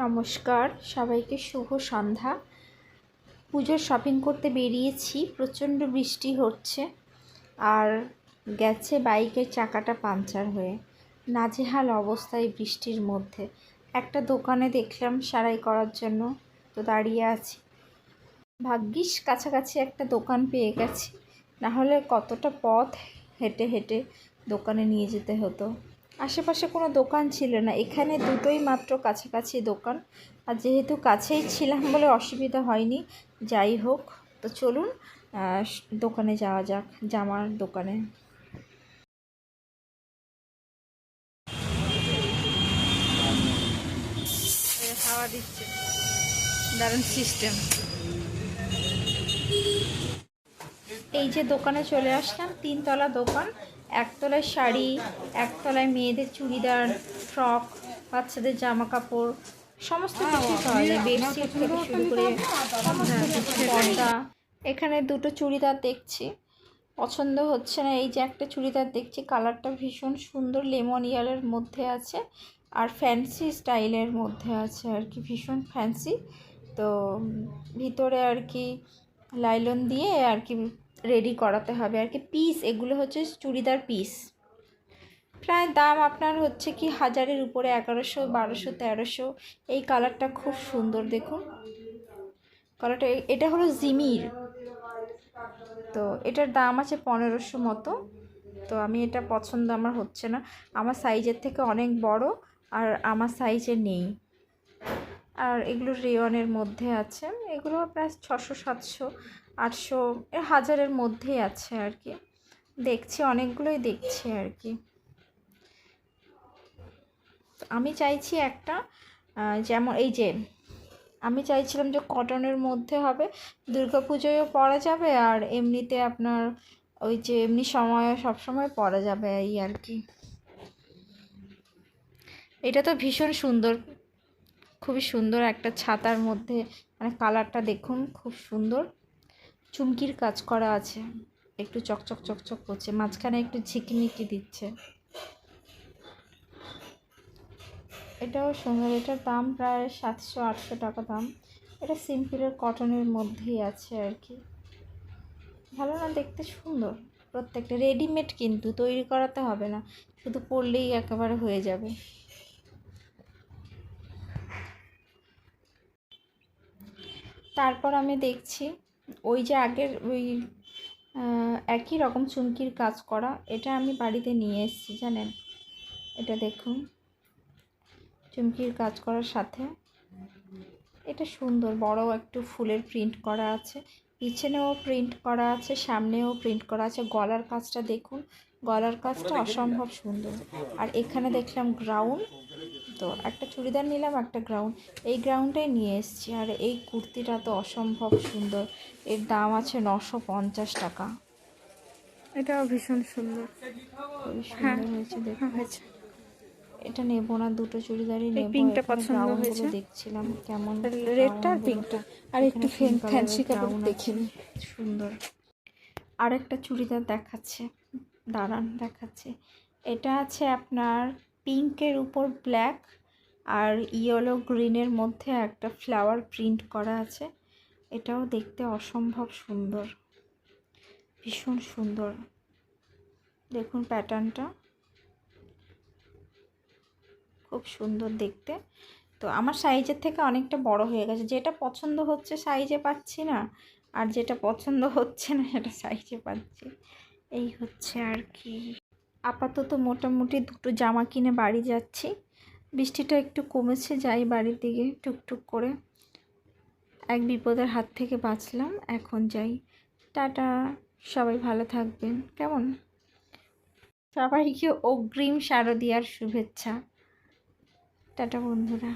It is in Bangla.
নমস্কার, সবাইকে শুভ সন্ধ্যা। পুজোর শপিং করতে বেরিয়েছি, প্রচণ্ড বৃষ্টি হচ্ছে আর গেছে বাইকের চাকাটা পাঞ্চার হয়ে। নাজেহাল অবস্থায় বৃষ্টির মধ্যে। একটা দোকানে দেখলাম সারাই করার জন্য, তো দাঁড়িয়ে আছি। ভাগ্যিস কাছাকাছি একটা দোকান পেয়ে গেছি। নাহলে কতটা পথ হেঁটে হেঁটে দোকানে নিয়ে যেতে হতো। আশেপাশে কোনো দোকান ছিল না। এখানে দুটোই মাত্র কাছাকাছি দোকান। আর যেহেতু কাছেই ছিলাম বলে অসুবিধা হয়নি যাই হোক। তো চলুন দোকানে যাওয়া যাক জামার দোকানে। হাওয়া দিচ্ছে। দারুণ সিস্টেম এই যে দোকানে চলে আসলাম তিনতলা দোকান। একতলায় শাড়ি একতলায় মেয়েদের চুড়িদার ফ্রক বাচ্চাদের জামা কাপড় সমস্ত কিছু পাওয়া যায়। বেডশিট থেকে শুরু করে পর্দা। এখানে দুটো চুড়িদার দেখছি। পছন্দ হচ্ছে না এই যে একটা চুড়িদার দেখছি কালারটা ভীষণ সুন্দর লেমন ইয়ারের মধ্যে আছে আর ফ্যান্সি স্টাইলের মধ্যে আছে আর কি ভীষণ ফ্যান্সি। তো ভিতরে আর কি লাইলন দিয়ে আর কি রেডি করাতে হবে। আর কি পিস এগুলো হচ্ছে চুড়িদার পিস প্রায় দাম আপনার হচ্ছে কি হাজারের উপরে, এগারোশো, বারোশো, তেরোশো। এই কালারটা খুব সুন্দর, দেখুন। কালারটা এটা হলো জিমির। তো এটার দাম আছে পনেরোশো মতো। তো আমি এটা পছন্দ আমার হচ্ছে না। আমার সাইজের থেকে অনেক বড় আর আমার সাইজে নেই। আর এগুলো রেওয়ানের মধ্যে আছে। এগুলো প্রায় ছশো, সাতশো, আটশো হাজারের মধ্যেই আছে আর কি। দেখছি, অনেকগুলোই দেখছি আর কি। আমি চাইছি একটা যেমন এই যে, আমি চাইছিলাম যে কটনের মধ্যে হবে, দুর্গা পুজোয়ও পরা যাবে আর এমনিতে আপনার ওই যে এমনি সময় সব সময় পরা যাবে এই আর কি। এটা তো ভীষণ সুন্দর খুবই সুন্দর একটা ছাতার মধ্যে মানে কালারটা দেখুন, খুব সুন্দর। চুমকির কাজ করা আছে। একটু চকচক চকচক করছে। মাঝখানে একটু ঝিকিমিকি দিচ্ছে। এটাও সুন্দর। এটার দাম প্রায় সাতশো, আটশো টাকা দাম। এটা সিম্পলের কটনের মধ্যেই আছে আর কি। ভালো না, দেখতে সুন্দর। প্রত্যেকটা রেডিমেড কিন্তু, তৈরি করাতে হবে না। শুধু পরলেই একেবারে হয়ে যাবে। তারপর আমি দেখছি ওই যে আগের ওই একই রকম চুমকির কাজ করা এটা আমি বাড়িতে নিয়ে এসেছি জানেন? এটা দেখুন। চুমকির কাজ করার সাথে এটা সুন্দর বড় একটু ফুলের প্রিন্ট করা আছে। পিছনেও প্রিন্ট করা আছে সামনেও প্রিন্ট করা আছে। গলার কাজটা দেখুন গলার কাজটা অসম্ভব সুন্দর। আর এখানে দেখলাম গ্রাউন্ড তো একটা চুড়িদার নিলাম একটা গ্রাউন্ড এই গ্রাউন্ডটাই নিয়ে এসেছি। আর এই কুর্তিটা তো অসম্ভব সুন্দর। এর দাম আছে নশো পঞ্চাশ টাকা। এটাও ভীষণ সুন্দর। হ্যাঁ, সুন্দর হয়েছে হ্যাঁ, হয়েছে। এটা নেব না দুটো চুড়িদারই নেব। পিঙ্কটা পছন্দ হয়েছে। দেখছিলাম কেমন রেডটা আর পিঙ্কটা আর একটু ফ্যান্সি কাপড় দেখিনি সুন্দর। আর একটা চুড়িদার দেখাচ্ছে। দাঁড়ান দেখাচ্ছে। এটা আছে আপনার পিঙ্কের উপর ব্ল্যাক আর ইয়েলো গ্রিনের মধ্যে একটা ফ্লাওয়ার প্রিন্ট করা আছে। এটাও দেখতে অসম্ভব সুন্দর। ভীষণ সুন্দর। দেখুন প্যাটার্নটা। খুব সুন্দর দেখতে। তো আমার সাইজের থেকে অনেকটা বড় হয়ে গেছে। যেটা পছন্দ হচ্ছে সাইজে পাচ্ছি না, আর যেটা পছন্দ হচ্ছে না, সেটা সাইজে পাচ্ছি। এই হচ্ছে আর কি। আপাতত মোটামুটি দুটো জামা কিনে বাড়ি যাচ্ছি। বৃষ্টিটা একটু কমেছে, যাই বাড়ির দিকে টুকটুক করে এক বিপদের হাত থেকে বাঁচলাম, এখন যাই। টাটা, সবাই ভালো থাকবেন, কেমন? সবাইকে অগ্রিম শারদীয়ার শুভেচ্ছা। টাটা বন্ধুরা।